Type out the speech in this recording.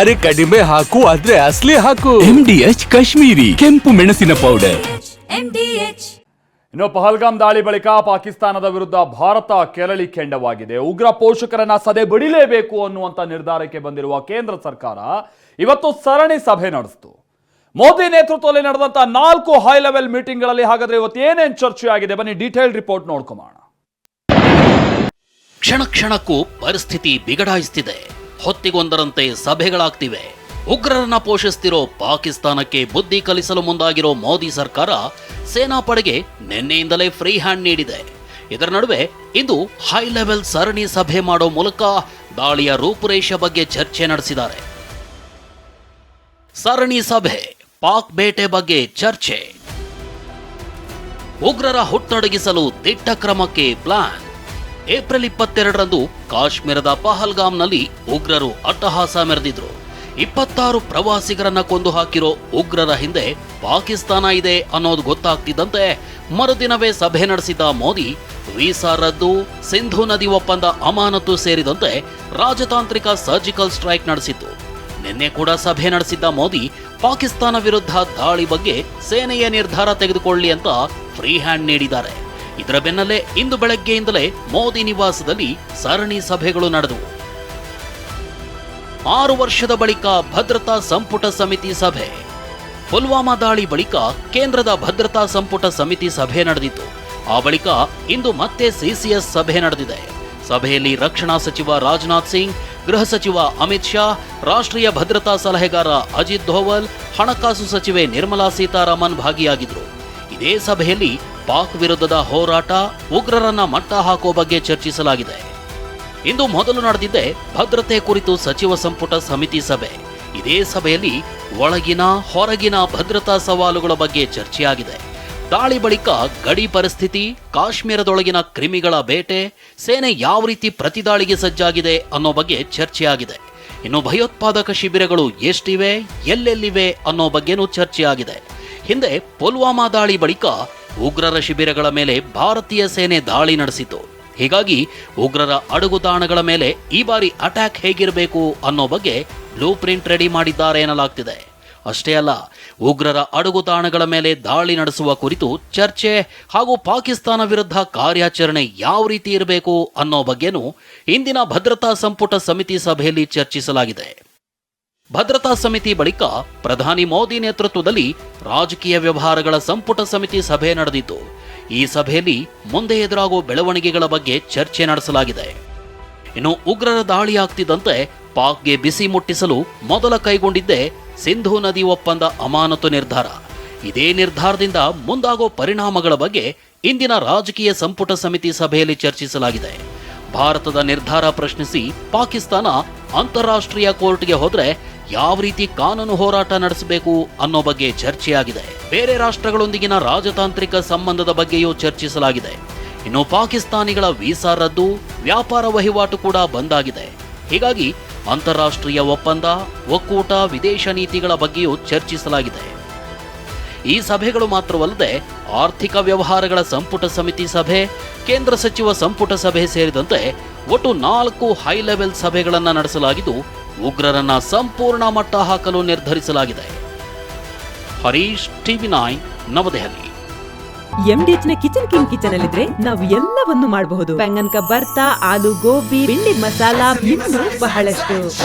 ಅರೆ ಕಡಿಮೆ ಹಾಕು ಆದ್ರೆ ಅಸ್ಲಿ ಹಾಕು. ಎಂ ಡಿ ಎಚ್ ಕಾಶ್ಮೀರಿ ಕೆಂಪು ಮೆಣಸಿನ ಪೌಡರ್ ಇನ್ನು ಪಹಲ್ಗಾಮ್ ದಾಳಿ ಬಳಿಕ ಪಾಕಿಸ್ತಾನದ ವಿರುದ್ಧ ಭಾರತ ಕೆರಳಿ ಕೆಂಡವಾಗಿದೆ. ಉಗ್ರ ಪೋಷಕರನ್ನ ಸದೆ ಬಡಿಲೇಬೇಕು ಅನ್ನುವಂತ ನಿರ್ಧಾರಕ್ಕೆ ಬಂದಿರುವ ಕೇಂದ್ರ ಸರ್ಕಾರ ಇವತ್ತು ಸರಣಿ ಸಭೆ ನಡೆಸಿತು. ಮೋದಿ ನೇತೃತ್ವದಲ್ಲಿ ನಡೆದಂತ ನಾಲ್ಕು ಹೈ ಲೆವೆಲ್ ಮೀಟಿಂಗ್ಗಳಲ್ಲಿ ಹಾಗಾದ್ರೆ ಇವತ್ತು ಏನೇನ್ ಚರ್ಚೆ ಆಗಿದೆ ಬನ್ನಿ ಡೀಟೇಲ್ ರಿಪೋರ್ಟ್ ನೋಡ್ಕೊಮಾಣ. ಕ್ಷಣ ಕ್ಷಣಕ್ಕೂ ಪರಿಸ್ಥಿತಿ ಬಿಗಡಾಯಿಸ್ತಿದೆ. ಹೊತ್ತಿಗೊಂದರಂತೆ ಸಭೆಗಳಾಗ್ತಿವೆ. ಉಗ್ರರನ್ನ ಪೋಷಿಸ್ತಿರೋ ಪಾಕಿಸ್ತಾನಕ್ಕೆ ಬುದ್ಧಿ ಕಲಿಸಲು ಮುಂದಾಗಿರೋ ಮೋದಿ ಸರ್ಕಾರ ಸೇನಾಪಡೆಗೆ ನಿನ್ನೆಯಿಂದಲೇ ಫ್ರೀ ಹ್ಯಾಂಡ್ ನೀಡಿದೆ. ಇದರ ನಡುವೆ ಇಂದು ಹೈ ಲೆವೆಲ್ ಸರಣಿ ಸಭೆ ಮಾಡೋ ಮೂಲಕ ದಾಳಿಯ ರೂಪುರೇಷೆ ಬಗ್ಗೆ ಚರ್ಚೆ ನಡೆಸಿದ್ದಾರೆ. ಸರಣಿ ಸಭೆ, ಪಾಕ್ ಬೇಟೆ ಬಗ್ಗೆ ಚರ್ಚೆ. ಉಗ್ರರ ಹುಟ್ಟಡಗಿಸಲು ದಿಟ್ಟ ಕ್ರಮಕ್ಕೆ ಪ್ಲಾನ್. ಏಪ್ರಿಲ್ ಇಪ್ಪತ್ತೆರಡರಂದು ಕಾಶ್ಮೀರದ ಪಹಲ್ಗಾಮ್ನಲ್ಲಿ ಉಗ್ರರು ಅಟ್ಟಹಾಸ ಮೆರೆದಿದ್ರು. ಇಪ್ಪತ್ತಾರು ಪ್ರವಾಸಿಗರನ್ನ ಕೊಂದು ಹಾಕಿರೋ ಉಗ್ರರ ಹಿಂದೆ ಪಾಕಿಸ್ತಾನ ಇದೆ ಅನ್ನೋದು ಗೊತ್ತಾಗ್ತಿದ್ದಂತೆ ಮರುದಿನವೇ ಸಭೆ ನಡೆಸಿದ ಮೋದಿ, ವೀಸಾ ರದ್ದು, ಸಿಂಧು ನದಿ ಒಪ್ಪಂದ ಅಮಾನತು ಸೇರಿದಂತೆ ರಾಜತಾಂತ್ರಿಕ ಸರ್ಜಿಕಲ್ ಸ್ಟ್ರೈಕ್ ನಡೆಸಿತ್ತು. ನಿನ್ನೆ ಕೂಡ ಸಭೆ ನಡೆಸಿದ್ದ ಮೋದಿ, ಪಾಕಿಸ್ತಾನ ವಿರುದ್ಧ ದಾಳಿ ಬಗ್ಗೆ ಸೇನೆಯ ನಿರ್ಧಾರ ತೆಗೆದುಕೊಳ್ಳಿ ಅಂತ ಫ್ರೀ ಹ್ಯಾಂಡ್ ನೀಡಿದ್ದಾರೆ. ಇದರ ಬೆನ್ನಲ್ಲೇ ಇಂದು ಬೆಳಗ್ಗೆಯಿಂದಲೇ ಮೋದಿ ನಿವಾಸದಲ್ಲಿ ಸರಣಿ ಸಭೆಗಳು ನಡೆದವು. ಆರು ವರ್ಷದ ಬಳಿಕ ಭದ್ರತಾ ಸಂಪುಟ ಸಮಿತಿ ಸಭೆ. ಪುಲ್ವಾಮಾ ದಾಳಿ ಬಳಿಕ ಕೇಂದ್ರದ ಭದ್ರತಾ ಸಂಪುಟ ಸಮಿತಿ ಸಭೆ ನಡೆದಿತ್ತು. ಆ ಬಳಿಕ ಇಂದು ಮತ್ತೆ ಸಿಸಿಎಸ್ ಸಭೆ ನಡೆದಿದೆ. ಸಭೆಯಲ್ಲಿ ರಕ್ಷಣಾ ಸಚಿವ ರಾಜನಾಥ್ ಸಿಂಗ್, ಗೃಹ ಸಚಿವ ಅಮಿತ್ ಶಾ, ರಾಷ್ಟ್ರೀಯ ಭದ್ರತಾ ಸಲಹೆಗಾರ ಅಜಿತ್ ಧೋವಲ್ ಹಣಕಾಸು ಸಚಿವೆ ನಿರ್ಮಲಾ ಸೀತಾರಾಮನ್ ಭಾಗಿಯಾಗಿದ್ರು ಇದೇ ಸಭೆಯಲ್ಲಿ ಪಾಕ್ ವಿರುದ್ಧದ ಹೋರಾಟ ಉಗ್ರರನ್ನ ಮಟ್ಟ ಹಾಕೋ ಬಗ್ಗೆ ಚರ್ಚಿಸಲಾಗಿದೆ. ಇಂದು ಮೊದಲು ನಡೆದಿದ್ದೆ ಭದ್ರತೆ ಕುರಿತು ಸಚಿವ ಸಂಪುಟ ಸಮಿತಿ ಸಭೆ. ಇದೇ ಸಭೆಯಲ್ಲಿ ಒಳಗಿನ ಹೊರಗಿನ ಭದ್ರತಾ ಸವಾಲುಗಳ ಬಗ್ಗೆ ಚರ್ಚೆಯಾಗಿದೆ. ದಾಳಿ ಬಳಿಕ ಗಡಿ ಪರಿಸ್ಥಿತಿ, ಕಾಶ್ಮೀರದೊಳಗಿನ ಕ್ರಿಮಿಗಳ ಬೇಟೆ, ಸೇನೆ ಯಾವ ರೀತಿ ಪ್ರತಿದಾಳಿಗೆ ಸಜ್ಜಾಗಿದೆ ಅನ್ನೋ ಬಗ್ಗೆ ಚರ್ಚೆಯಾಗಿದೆ. ಇನ್ನು ಭಯೋತ್ಪಾದಕ ಶಿಬಿರಗಳು ಎಷ್ಟಿವೆ, ಎಲ್ಲೆಲ್ಲಿವೆ ಅನ್ನೋ ಬಗ್ಗೆನೂ ಚರ್ಚೆಯಾಗಿದೆ. ಹಿಂದೆ ಪುಲ್ವಾಮಾ ದಾಳಿ ಬಳಿಕ ಉಗ್ರರ ಶಿಬಿರಗಳ ಮೇಲೆ ಭಾರತೀಯ ಸೇನೆ ದಾಳಿ ನಡೆಸಿತು. ಹೀಗಾಗಿ ಉಗ್ರರ ಅಡಗುತಾಣಗಳ ಮೇಲೆ ಈ ಬಾರಿ ಅಟ್ಯಾಕ್ ಹೇಗಿರಬೇಕು ಅನ್ನೋ ಬಗ್ಗೆ ಬ್ಲೂ ಪ್ರಿಂಟ್ ರೆಡಿ ಮಾಡಿದ್ದಾರೆ ಎನ್ನಲಾಗ್ತಿದೆ. ಅಷ್ಟೇ ಅಲ್ಲ, ಉಗ್ರರ ಅಡಗುತಾಣಗಳ ಮೇಲೆ ದಾಳಿ ನಡೆಸುವ ಕುರಿತು ಚರ್ಚೆ ಹಾಗೂ ಪಾಕಿಸ್ತಾನ ವಿರುದ್ಧ ಕಾರ್ಯಾಚರಣೆ ಯಾವ ರೀತಿ ಇರಬೇಕು ಅನ್ನೋ ಬಗ್ಗೆನೂ ಇಂದಿನ ಭದ್ರತಾ ಸಂಪುಟ ಸಮಿತಿ ಸಭೆಯಲ್ಲಿ ಚರ್ಚಿಸಲಾಗಿದೆ. ಭದ್ರತಾ ಸಮಿತಿ ಬಳಿಕ ಪ್ರಧಾನಿ ಮೋದಿ ನೇತೃತ್ವದಲ್ಲಿ ರಾಜಕೀಯ ವ್ಯವಹಾರಗಳ ಸಂಪುಟ ಸಮಿತಿ ಸಭೆ ನಡೆದಿತ್ತು. ಈ ಸಭೆಯಲ್ಲಿ ಮುಂದೆ ಎದುರಾಗುವ ಬೆಳವಣಿಗೆಗಳ ಬಗ್ಗೆ ಚರ್ಚೆ ನಡೆಸಲಾಗಿದೆ. ಇನ್ನು ಉಗ್ರರ ದಾಳಿಯಾಗ್ತಿದ್ದಂತೆ ಪಾಕ್ಗೆ ಬಿಸಿ ಮುಟ್ಟಿಸಲು ಮೊದಲ ಕೈಗೊಂಡಿದ್ದೇ ಸಿಂಧೂ ನದಿ ಒಪ್ಪಂದ ಅಮಾನತು ನಿರ್ಧಾರ. ಇದೇ ನಿರ್ಧಾರದಿಂದ ಮುಂದಾಗೋ ಪರಿಣಾಮಗಳ ಬಗ್ಗೆ ಇಂದಿನ ರಾಜಕೀಯ ಸಂಪುಟ ಸಮಿತಿ ಸಭೆಯಲ್ಲಿ ಚರ್ಚಿಸಲಾಗಿದೆ. ಭಾರತದ ನಿರ್ಧಾರ ಪ್ರಶ್ನಿಸಿ ಪಾಕಿಸ್ತಾನ ಅಂತಾರಾಷ್ಟ್ರೀಯ ಕೋರ್ಟ್ಗೆ ಹೋದ್ರೆ ಯಾವ ರೀತಿ ಕಾನೂನು ಹೋರಾಟ ನಡೆಸಬೇಕು ಅನ್ನೋ ಬಗ್ಗೆ ಚರ್ಚೆಯಾಗಿದೆ. ಬೇರೆ ರಾಷ್ಟ್ರಗಳೊಂದಿಗಿನ ರಾಜತಾಂತ್ರಿಕ ಸಂಬಂಧದ ಬಗ್ಗೆಯೂ ಚರ್ಚಿಸಲಾಗಿದೆ. ಇನ್ನು ಪಾಕಿಸ್ತಾನಿಗಳ ವೀಸಾ ರದ್ದು, ವ್ಯಾಪಾರ ವಹಿವಾಟು ಕೂಡ ಬಂದಾಗಿದೆ. ಹೀಗಾಗಿ ಅಂತಾರಾಷ್ಟ್ರೀಯ ಒಪ್ಪಂದ, ಒಕ್ಕೂಟ, ವಿದೇಶ ನೀತಿಗಳ ಬಗ್ಗೆಯೂ ಚರ್ಚಿಸಲಾಗಿದೆ. ಈ ಸಭೆಗಳು ಮಾತ್ರವಲ್ಲದೆ ಆರ್ಥಿಕ ವ್ಯವಹಾರಗಳ ಸಂಪುಟ ಸಮಿತಿ ಸಭೆ, ಕೇಂದ್ರ ಸಚಿವ ಸಂಪುಟ ಸಭೆ ಸೇರಿದಂತೆ ಒಟ್ಟು ನಾಲ್ಕು ಹೈ ಲೆವೆಲ್ ಸಭೆಗಳನ್ನು ನಡೆಸಲಾಗಿದ್ದು ಉಗ್ರರನ್ನ ಸಂಪೂರ್ಣ ಮಟ್ಟ ಹಾಕಲು ನಿರ್ಧರಿಸಲಾಗಿದೆ. Harish TV nine Navadehali. ಎಂಡಿಎಚ್ನ Kitchen king kitchen ಅಲ್ಲಿದ್ರೆ ನಾವು ಎಲ್ಲವನ್ನು ಮಾಡಬಹುದು. ಬೆಂಗನ್ಕ ಬರ್ತಾ ಆಲೂ ಗೋಬಿ ಬಿಂಡಿ ಮಸಾಲಾ ಇನ್ನೂ ಬಹಳಷ್ಟು.